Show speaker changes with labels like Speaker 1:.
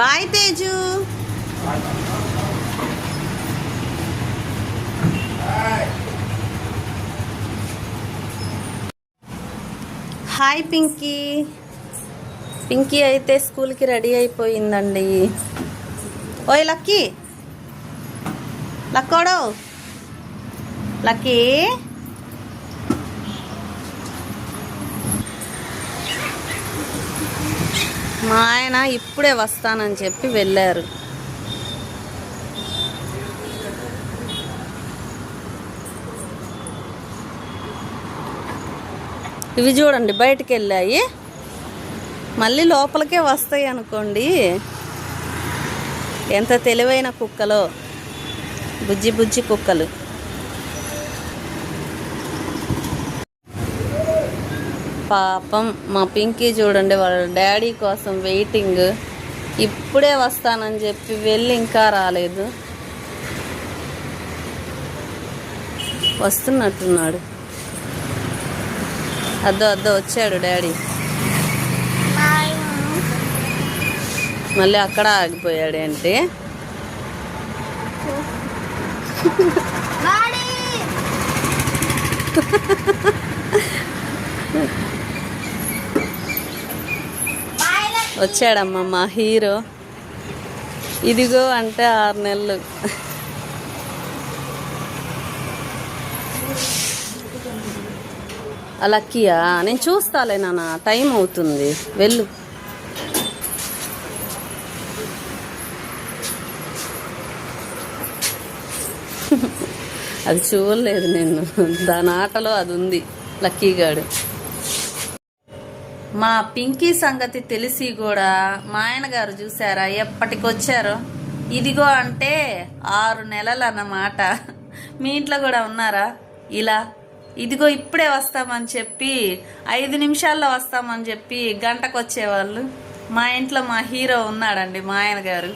Speaker 1: Bye Teju. Hi Pinky Pinky అయితే స్కూల్కి ready అయిపోయిందండి. ఓయ్ లక్కీ. లక్కోడో. లక్కీ. మా ఆయన ఇప్పుడే వస్తానని చెప్పి వెళ్ళారు. ఇవి చూడండి బయటికి వెళ్ళాయి. మళ్ళీ లోపలికే వస్తాయి అనుకోండి. ఎంత తెలివైన కుక్కలో. బుజ్జి బుజ్జి కుక్కలు. పాపం మా పింకీ చూడండి వాళ్ళ డాడీ కోసం వెయిటింగ్ ఇప్పుడే వస్తానని చెప్పి వెళ్ళి ఇంకా రాలేదు. వస్తున్నట్టున్నాడు. అద్దో అద్దో వచ్చాడు డాడీ. మళ్ళీ అక్కడ ఆగిపోయాడు ఏంటి? వచ్చాడమ్మ మా హీరో. ఇదిగో అంటే ఆరు నెలలు. లక్కీయా? నేను చూస్తాలే నాన్న టైం అవుతుంది. వెళ్ళు. అది చూడలేదు నేను. దాని ఆటలో అది ఉంది లక్కీగాడు. మా పింకీ సంగతి తెలిసి కూడా మా ఆయన గారు చూసారా ఎప్పటికొచ్చారో? ఇదిగో అంటే ఆరు నెలలు అన్నమాట మీ ఇంట్లో కూడా ఉన్నారా? ఇలా ఇదిగో ఇప్పుడే వస్తామని చెప్పి ఐదు నిమిషాల్లో వస్తామని చెప్పి గంటకు వచ్చేవాళ్ళు మా ఇంట్లో మా హీరో ఉన్నాడండి మా ఆయన గారు